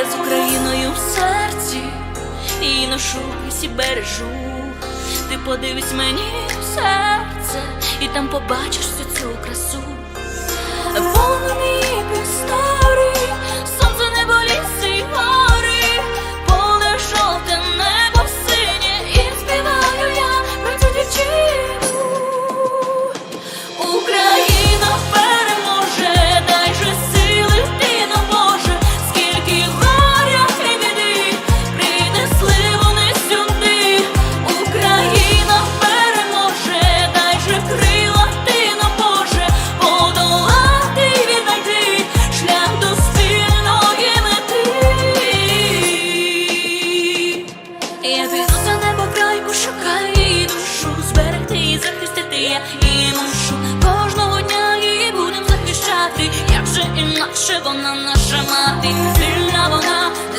я з Україною в серці, і ношу і бережу. Ти подивись мені в серце, і там побачиш всю цю красу. Роса небо крайку шукає її душу. Зберегти і захистити я її мушу. Кожного дня її будем захищати. Як же інакше вона наша мати? Сильна вона, не